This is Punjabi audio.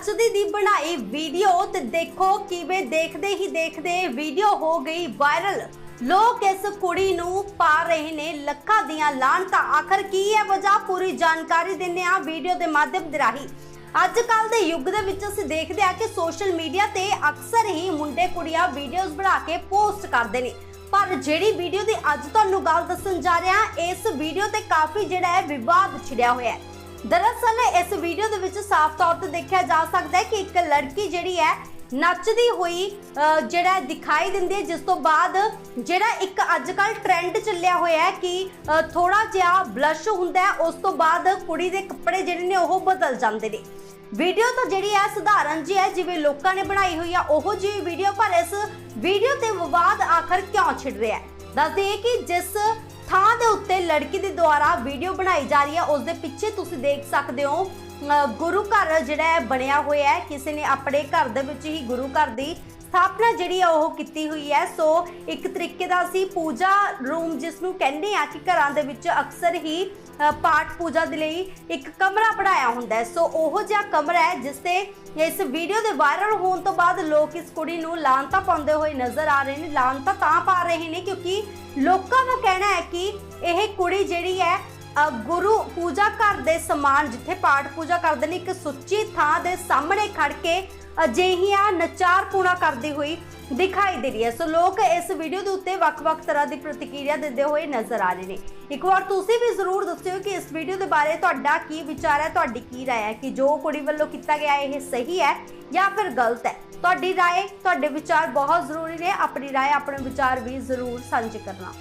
ਨੱਚਦੀ ਦੀ ਬਣਾਈ ਵੀਡੀਓ ਤੇ ਦੇਖੋ ਕਿਵੇਂ ਦੇਖਦੇ ਹੀ ਦੇਖਦੇ ਵੀਡੀਓ ਹੋ ਗਈ ਵਾਇਰਲ ਲੋਕ ਇਸ ਕੁੜੀ ਨੂੰ ਪਾ ਰਹੇ ਨੇ ਲੱਖਾਂ ਦੀਆਂ ਲਾਹਨਤਾਂ। ਆਖਰ ਕੀ ਹੈ ਵਜ੍ਹਾ? ਪੂਰੀ ਜਾਣਕਾਰੀ ਦਿੰਨੇ ਆ ਵੀਡੀਓ ਦੇ ਮਾਧਿਅਮ ਦੇ ਰਾਹੀਂ। ਅੱਜ ਕੱਲ ਦੇ ਯੁੱਗ ਦੇ ਵਿੱਚ ਅਸੀਂ ਦੇਖਦੇ ਆ ਕਿ ਸੋਸ਼ਲ ਮੀਡੀਆ ਤੇ ਅਕਸਰ ਹੀ ਮੁੰਡੇ ਕੁੜੀਆਂ ਵੀਡੀਓਜ਼ ਬਣਾ ਕੇ ਪੋਸਟ ਕਰਦੇ ਨੇ। ਪਰ ਜਿਹੜੀ ਵੀਡੀਓ ਦੀ ਅੱਜ ਤੁਹਾਨੂੰ ਗੱਲ ਦੱਸਣ ਜਾ ਰਿਹਾ, ਇਸ ਵੀਡੀਓ ਤੇ ਕਾਫੀ ਜਿਹੜਾ ਹੈ ਵਿਵਾਦ ਛਿੜਿਆ ਹੋਇਆ ਹੈ। ਦਰਅਸਲ ਇਸ ਵੀਡੀਓ ਦੇ ਵਿੱਚ ਸਾਫ਼ ਤੌਰ ਤੇ ਦੇਖਿਆ ਜਾ ਸਕਦਾ ਹੈ ਕਿ ਇੱਕ ਲੜਕੀ ਜਿਹੜੀ ਹੈ ਨੱਚਦੀ ਹੋਈ ਜਿਹੜਾ ਦਿਖਾਈ ਦਿੰਦੀ ਹੈ, ਜਿਸ ਤੋਂ ਬਾਅਦ ਜਿਹੜਾ ਇੱਕ ਅੱਜਕੱਲ ਟ੍ਰੈਂਡ ਚੱਲਿਆ ਹੋਇਆ ਹੈ ਕਿ ਥੋੜਾ ਜਿਹਾ ਬਲਸ਼ ਹੁੰਦਾ ਹੈ, ਉਸ ਤੋਂ ਬਾਅਦ ਕੁੜੀ ਦੇ ਕੱਪੜੇ ਜਿਹੜੇ ਨੇ ਉਹ ਬਦਲ ਜਾਂਦੇ ਨੇ। ਵੀਡੀਓ ਤਾਂ ਜਿਹੜੀ ਹੈ ਸਧਾਰਨ ਜੀ ਹੈ, ਜਿਵੇਂ ਲੋਕਾਂ ਨੇ ਬਣਾਈ ਹੋਈ ਆ, ਉਹੋ ਜਿਹੀ ਵੀਡੀਓ ਪਰ ਇਸ ਵੀਡੀਓ ਤੇ ਵਿਵਾਦ ਆਖਰ ਕਿਉਂ ਛਿੜ ਰਿਹਾ ਹੈ? ਦੱਸ ਦਈਏ ਕਿ ਜਿਸ ਥਾਂ ਦੇ ਉੱਤੇ ਲੜਕੀ ਦੇ ਦੁਆਰਾ ਵੀਡੀਓ ਬਣਾਈ ਜਾ ਰਹੀ ਹੈ। ਉਸ ਦੇ ਪਿੱਛੇ ਤੁਸੀਂ ਦੇਖ ਸਕਦੇ ਹੋ ਗੁਰੂ ਘਰ ਜਿਹੜਾ ਹੈ, ਬਣਿਆ ਹੋਇਆ ਹੈ। ਕਿਸੇ ਨੇ ਆਪਣੇ ਘਰ ਦੇ ਵਿੱਚ ਹੀ ਗੁਰੂ ਘਰ ਦੀ ਸਥਾਪਨਾ ਜਿਹੜੀ ਹੈ, ਉਹ ਕੀਤੀ ਹੋਈ ਹੈ। ਸੋ, ਇੱਕ ਤਰੀਕੇ ਦਾ ਅਸੀਂ ਪੂਜਾ ਰੂਮ ਜਿਸ ਨੂੰ ਕਹਿੰਦੇ ਆ ਕਿ ਘਰਾਂ ਦੇ ਵਿੱਚ ਅਕਸਰ ਹੀ ਪਾਠ ਪੂਜਾ ਦੇ ਲਈ ਇੱਕ ਕਮਰਾ ਬਣਾਇਆ ਹੁੰਦਾ ਹੈ। ਸੋ, ਉਹ ਜਿਹਾ ਕਮਰਾ ਹੈ, ਜਿਸ ਤੇ ਇਸ ਵੀਡੀਓ ਦੇ ਵਾਇਰਲ ਹੋਣ ਤੋਂ ਬਾਅਦ ਲੋਕ ਇਸ ਕੁੜੀ ਨੂੰ ਲਾਂਤਾ ਪਾਉਂਦੇ ਹੋਏ ਨਜ਼ਰ ਆ ਰਹੇ ਨੇ। ਲਾਂਤਾ ਤਾਂ ਪਾ ਰਹੇ ਨੇ ਕਿਉਂਕਿ ਲੋਕਾਂ ਦਾ ਕਹਿਣਾ ਹੈ ਕਿ ਇਹ ਕੁੜੀ ਜਿਹੜੀ ਹੈ ਗੁਰੂ ਪੂਜਾ ਘਰ ਦੇ ਸਮਾਨ ਜਿੱਥੇ ਪਾਠ ਪੂਜਾ ਕਰਦੇ ਨੇ ਇੱਕ ਸੁੱਚੀ ਥਾਂ ਦੇ ਸਾਹਮਣੇ ਖੜ ਕੇ ਅਜਿਹੀਆਂ ਨਚਾਰ ਪੂਣਾ ਕਰਦੀ ਹੋਈ ਦਿਖਾਈ ਦੇ ਰਹੀ ਹੈ ਸੋ ਲੋਕ ਇਸ ਵੀਡੀਓ ਦੇ ਉੱਤੇ ਵੱਖ-ਵੱਖ ਤਰ੍ਹਾਂ ਦੀ ਪ੍ਰਤੀਕਿਰਿਆ ਦਿੰਦੇ ਹੋਏ ਨਜ਼ਰ ਆ ਰਹੇ ਨੇ ਇੱਕ ਵਾਰ ਤੁਸੀਂ ਵੀ ਜ਼ਰੂਰ ਦੱਸਿਓ ਕਿ ਇਸ ਵੀਡੀਓ ਦੇ ਬਾਰੇ ਤੁਹਾਡਾ ਕੀ ਵਿਚਾਰ ਹੈ ਤੁਹਾਡੀ ਕੀ رائے ਹੈ ਕਿ ਜੋ ਕੁੜੀ ਵੱਲੋਂ ਕੀਤਾ ਗਿਆ ਇਹ ਸਹੀ ਹੈ ਜਾਂ ਫਿਰ ਗਲਤ ਹੈ ਤੁਹਾਡੀ رائے ਤੁਹਾਡੇ ਵਿਚਾਰ ਬਹੁਤ ਜ਼ਰੂਰੀ ਨੇ ਆਪਣੀ رائے ਆਪਣੇ ਵਿਚਾਰ ਵੀ ਜ਼ਰੂਰ ਸਾਂਝੇ ਕਰਨਾ